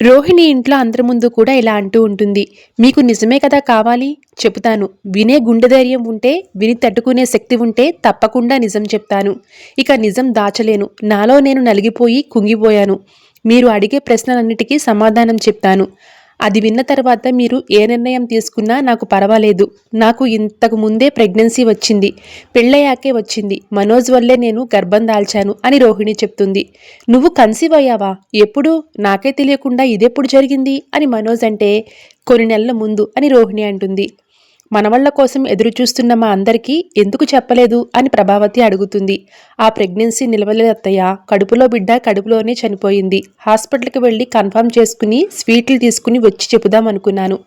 రోహిణి ఇంట్లో అందరి ముందు కూడా ఇలా అంటూ ఉంటుంది. మీకు నిజమే కదా కావాలి? చెబుతాను. వినే గుండె ధైర్యం ఉంటే విని తట్టుకునే శక్తి ఉంటే తప్పకుండా నిజం చెప్తాను. ఇక నిజం దాచలేను. నాలో నేను నలిగిపోయి కుంగిపోయాను. మీరు అడిగే ప్రశ్నలన్నిటికీ సమాధానం చెప్తాను. అది విన్న తర్వాత మీరు ఏ నిర్ణయం తీసుకున్నా నాకు పర్వాలేదు. నాకు ఇంతకు ముందే ప్రెగ్నెన్సీ వచ్చింది. పెళ్ళయ్యాకే వచ్చింది. మనోజ్ వల్లే నేను గర్భం దాల్చాను అని రోహిణి చెప్తుంది. నువ్వు కన్సీవ్ అయ్యావా? ఎప్పుడు? నాకే తెలియకుండా ఇదెప్పుడు జరిగింది? అని మనోజ్ అంటే కొన్ని నెలల ముందు అని రోహిణి అంటుంది. మనవళ్ళ కోసం ఎదురుచూస్తున్న మా అందరికీ ఎందుకు చెప్పలేదు అని ప్రభావతి అడుగుతుంది. ఆ ప్రెగ్నెన్సీ నిలవలేదు అత్తయ్య. కడుపులో బిడ్డ కడుపులోనే చనిపోయింది. హాస్పిటల్కి వెళ్ళి కన్ఫర్మ్ చేసుకుని స్వీట్లు తీసుకుని వచ్చి చెబుదాం అనుకున్నాను.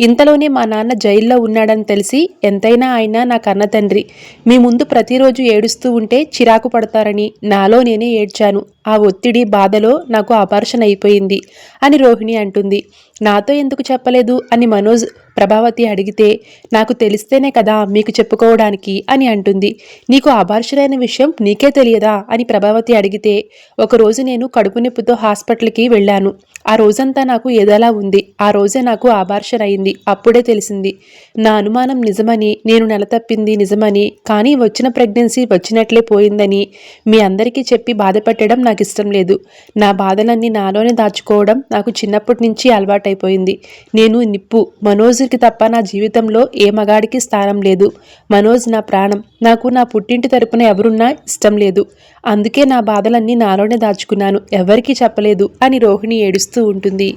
ఇంతలోనే మా నాన్న జైల్లో ఉన్నాడని తెలిసి ఎంతైనా ఆయన నా కన్న తండ్రి మీ ముందు ప్రతిరోజు ఏడుస్తూ ఉంటే చిరాకు పడతారని నాలో నేనే ఏడ్చాను. ఆ ఒత్తిడి బాధలో నాకు అపార్షన్ అయిపోయింది అని రోహిణి అంటుంది. నాతో ఎందుకు చెప్పలేదు? అని మనోజ్ ప్రభావతి అడిగితే నాకు తెలిస్తేనే కదా మీకు చెప్పుకోవడానికి అని అంటుంది. నీకు అబార్షణైన విషయం నీకే తెలియదా? అని ప్రభావతి అడిగితే ఒకరోజు నేను కడుపు నొప్పితో హాస్పిటల్కి వెళ్ళాను. ఆ రోజంతా నాకు ఏదోలా ఉంది. ఆ రోజే నాకు ఆబార్షన్ అయింది అప్పుడే తెలిసింది. నా అనుమానం నిజమని నేను నెల తప్పింది నిజమని కానీ వచ్చిన ప్రెగ్నెన్సీ వచ్చినట్లే పోయిందని మీ అందరికీ చెప్పి బాధపెట్టడం నాకు ఇష్టం లేదు. నా బాధలన్నీ నాలోనే దాచుకోవడం నాకు చిన్నప్పటి నుంచి అలవాటైపోయింది. నేను నిప్పు. మనోజ్కి తప్ప నా జీవితంలో ఏ మగాడికి స్థానం లేదు. మనోజ్ నా ప్రాణం. నాకు నా పుట్టింటి తరపున ఎవరున్నా ఇష్టం లేదు. అందుకే నా బాధలన్నీ నాలోనే దాచుకున్నాను. ఎవరికీ చెప్పలేదు అని రోహిణి ఏడుస్తూ ఉంటుంది.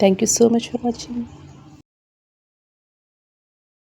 Thank you so much for watching.